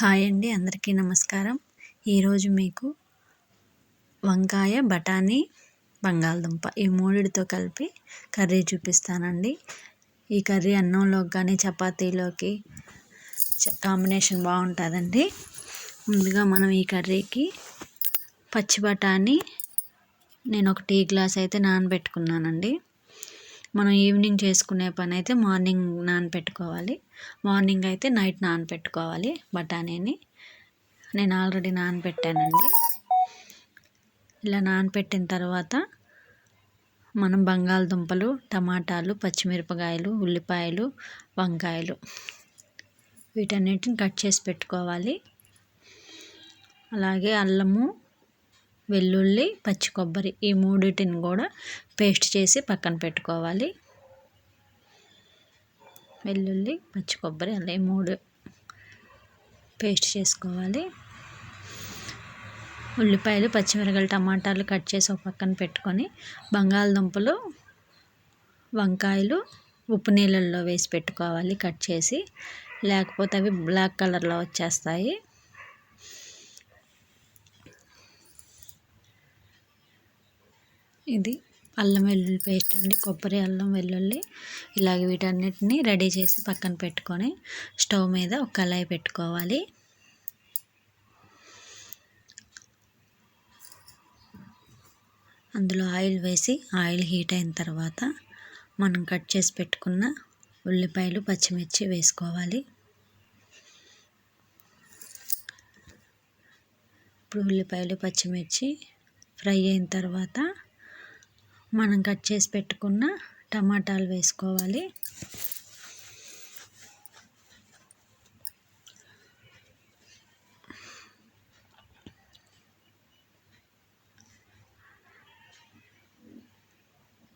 Hi అండి అందరికీ నమస్కారం. ఈరోజు మీకు వంకాయ బఠానీ బంగాళదుంప ఈ మూడిటితో కలిపి కర్రీ చూపిస్తానండి. ఈ కర్రీ అన్నంలోకి కానీ చపాతీలోకి కాంబినేషన్ బాగుంటుందండి. ముందుగా మనం ఈ కర్రీకి పచ్చి బఠానీ నేను ఒక టీ గ్లాస్ అయితే నానబెట్టుకున్నానండి. మనం ఈవినింగ్ చేసుకునే పని అయితే మార్నింగ్ నానపెట్టుకోవాలి. మార్నింగ్ అయితే నైట్ నానపెట్టుకోవాలి బఠానీని. నేను ఆల్రెడీ నానపెట్టానండి. ఇలా నానపెట్టిన తర్వాత మనం బంగాళదుంపలు టమాటాలు పచ్చిమిరపకాయలు ఉల్లిపాయలు వంకాయలు వీటన్నిటిని కట్ చేసి పెట్టుకోవాలి. అలాగే అల్లము వెల్లుల్లి పచ్చి కొబ్బరి ఈ మూడింటిని కూడా పేస్ట్ చేసి పక్కన పెట్టుకోవాలి. వెల్లుల్లి పచ్చి కొబ్బరి అలా మూడు పేస్ట్ చేసుకోవాలి. ఉల్లిపాయలు పచ్చిమిరగలు టమాటాలు కట్ చేసి ఒక పక్కన పెట్టుకొని బంగాళదుంపలు వంకాయలు ఉప్పు నీళ్ళల్లో వేసి పెట్టుకోవాలి కట్ చేసి. లేకపోతే అవి బ్లాక్ కలర్లో వచ్చేస్తాయి. ఇది అల్లం వెల్లుల్లి పేస్ట్ అండి కొబ్బరి అల్లం వెల్లుల్లి. ఇలాగ వీటన్నిటిని రెడీ చేసి పక్కన పెట్టుకొని స్టవ్ మీద ఒక కళాయి పెట్టుకోవాలి. అందులో ఆయిల్ వేసి ఆయిల్ హీట్ అయిన తర్వాత మనం కట్ చేసి పెట్టుకున్న ఉల్లిపాయలు పచ్చిమిర్చి వేసుకోవాలి. ఇప్పుడు ఉల్లిపాయలు పచ్చిమిర్చి ఫ్రై అయిన తర్వాత మనం కట్ చేసి పెట్టుకున్న టమాటాలు వేసుకోవాలి.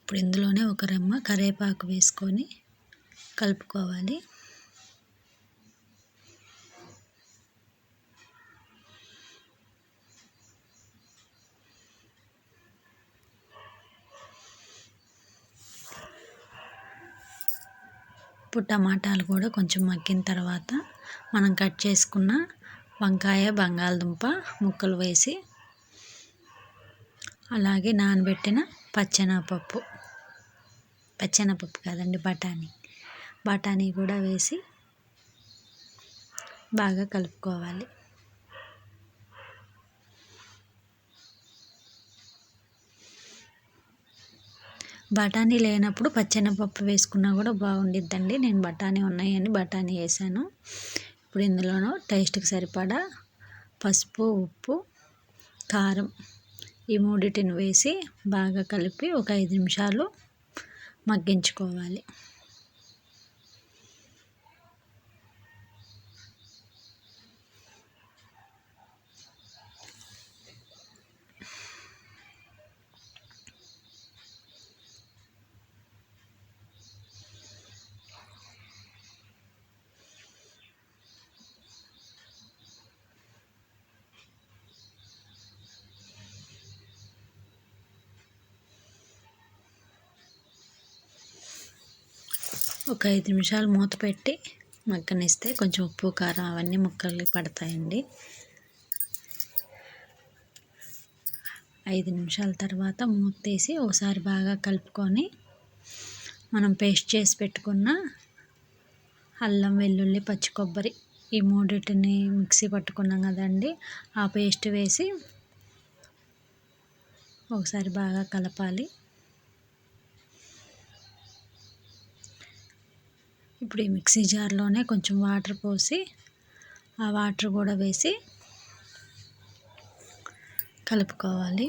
ఇప్పుడు ఇందులోనే ఒక రెమ్మ కరివేపాకు వేసుకొని కలుపుకోవాలి. ఇప్పుడు టమాటాలు కూడా కొంచెం మగ్గిన తర్వాత మనం కట్ చేసుకున్న వంకాయ బంగాళదుంప ముక్కలు వేసి అలాగే నానబెట్టిన పచ్చెనపప్పు. పచ్చెనపప్పు కాదండి బఠానీ. బఠానీ కూడా వేసి బాగా కలుపుకోవాలి. బఠానీ లేనప్పుడు పచ్చెనపప్పు వేసుకున్నా కూడా బాగుండిద్దండి. నేను బఠానీ ఉన్నాయని బఠానీ వేసాను. ఇప్పుడు ఇందులోనూ టేస్ట్కి సరిపడా పసుపు ఉప్పు కారం ఈ మూడిటిని వేసి బాగా కలిపి ఒక ఐదు నిమిషాలు మగ్గించుకోవాలి. ఒక ఐదు నిమిషాలు మూత పెట్టి మగ్గనిస్తే కొంచెం ఉప్పు కారం అవన్నీ ముక్కలు పడతాయండి. ఐదు నిమిషాల తర్వాత మూత తీసి ఒకసారి బాగా కలుపుకొని మనం పేస్ట్ చేసి పెట్టుకున్న అల్లం వెల్లుల్లి పచ్చి కొబ్బరి ఈ మూడింటిని మిక్సీ పట్టుకున్నాం కదండి. ఆ పేస్ట్ వేసి ఒకసారి బాగా కలపాలి. ఇప్పుడు ఈ మిక్సీ జార్లోనే కొంచెం వాటర్ పోసి ఆ వాటర్ కూడా వేసి కలుపుకోవాలి.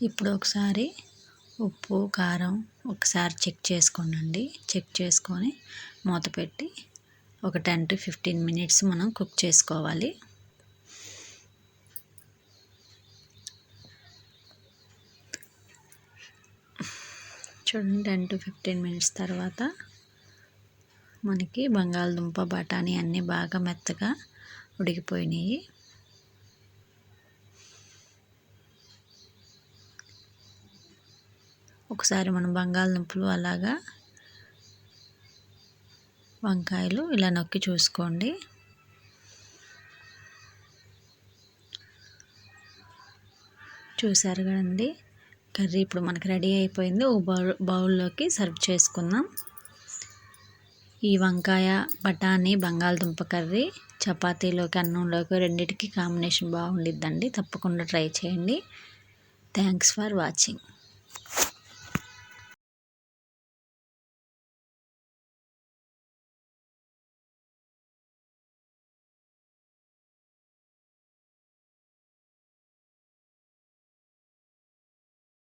ఇప్పుడు ఒకసారి ఉప్పు కారం ఒకసారి చెక్ చేసుకోనండి. చెక్ చేసుకొని మూత పెట్టి ఒక టెన్ టు ఫిఫ్టీన్ మినిట్స్ మనం కుక్ చేసుకోవాలి. చూడండి టెన్ టు ఫిఫ్టీన్ మినిట్స్ తర్వాత మనకి బంగాళదుంప బఠానీ అన్నీ బాగా మెత్తగా ఉడికిపోయినాయి. ఒకసారి మనం బంగాళదుంపలు అలాగా వంకాయలు ఇలా నొక్కి చూసుకోండి. చూసారు కదండి? కర్రీ ఇప్పుడు మనకి రెడీ అయిపోయింది. ఓ బౌల్ బౌల్లోకి సర్వ్ చేసుకుందాం. ఈ వంకాయ బఠానీ బంగాళదుంప కర్రీ చపాతీలోకి అన్నంలోకి రెండింటికి కాంబినేషన్ బాగుండిద్దండి. తప్పకుండా ట్రై చేయండి. Thanks for watching.